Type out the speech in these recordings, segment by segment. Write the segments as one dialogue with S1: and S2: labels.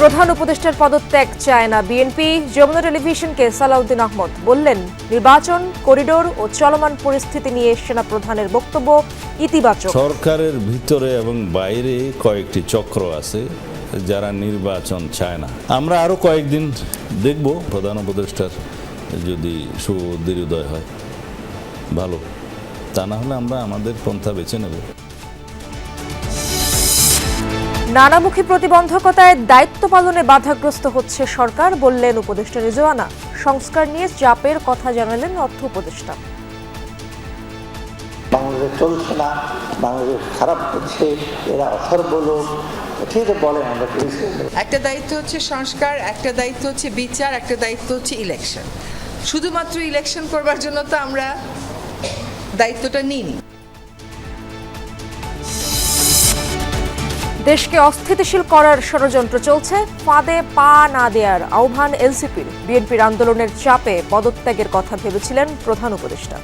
S1: প্রধান উপদেষ্টার পদত্যাগ চায় না বিএনপি। যমুনা টেলিভিশনকে সালাউদ্দিন আহমদ বললেন, নির্বাচন, করিডোর ও চলমান পরিস্থিতি নিয়ে সেনা প্রধানের বক্তব্য ইতিবাচক।
S2: সরকারের ভিতরে এবং বাইরে কয়েকটি চক্র আছে যারা নির্বাচন চায় না। আমরা আরও কয়েকদিন দেখব, প্রধান উপদেষ্টার যদি সুদৃঢ়োদয় হয়, ভালো। তা না হলে আমরা আমাদের পন্থা বেছে নেব।
S1: নানামুখী প্রতিবন্ধকতায় দায়িত্ব পালনে বাধাগ্রস্ত হচ্ছে সরকার বললেন উপদেষ্টা রিজওয়ানা। সংস্কার নিয়ে চাপের কথা জানালেন অর্থ উপদেষ্টা।
S3: বাংলাদেশ চলছে না বাংলাদেশ খারাপ করছে এরা অথর্ব লোক বলেন আমরা
S4: একটা দায়িত্ব হচ্ছে সংস্কার একটা দায়িত্ব হচ্ছে বিচার একটা দায়িত্ব হচ্ছে ইলেকশন শুধুমাত্র ইলেকশন করবার জন্য তো আমরা দায়িত্বটা নিইনি।
S1: দেশকে অস্থিতিশীল করার ষড়যন্ত্র চলছে। ফাঁদে পা না দেওয়ার আহ্বান এলসিপির বিএনপির আন্দোলনের চাপে পদত্যাগের কথা ভেবেছিলেন প্রধান উপদেষ্টা।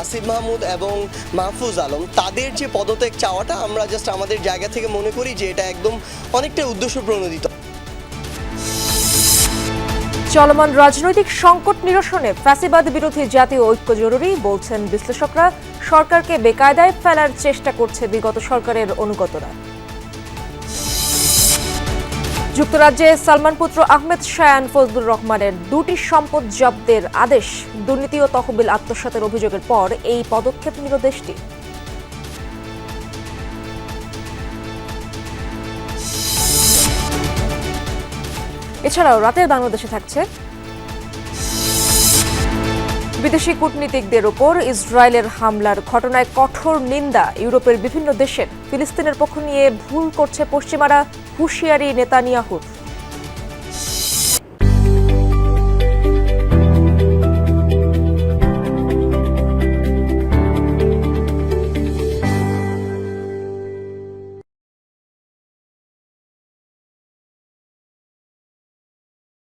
S5: আসিফ মাহমুদ এবং মাহফুজ আলম তাদের যে পদত্যাগ চাওয়াটা আমরা জাস্ট আমাদের জায়গা থেকে মনে করি যে এটা একদম অনেকটা উদ্দেশ্য প্রণোদিত
S1: চলমান রাজনৈতিক সংকট নিরসনে ফ্যাসিবাদ বিরোধী জাতীয় ঐক্য জরুরি বলছেন বিশ্লেষকরা। সরকারকে বেকায়দায় ফেলার চেষ্টা করছে বিগত সরকারের অনুগতরা। যুক্তরাজ্যে সালমান পুত্র আহমেদ শায়ান ফজলুর রহমানের দুটি সম্পদ জব্দের আদেশ। দুর্নীতি ও তহবিল আত্মসাতের অভিযোগের পর এই পদক্ষেপ নিল দেশটি। এছাড়াও রাতের বাংলাদেশে থাকছে বিদেশি কূটনীতিকদের ওপর ইসরায়েলের হামলার ঘটনায় কঠোর নিন্দা ইউরোপের বিভিন্ন দেশের, ফিলিস্তিনের পক্ষ নিয়ে ভুল করছে পশ্চিমারা হুঁশিয়ারি নেতানিয়াহুর।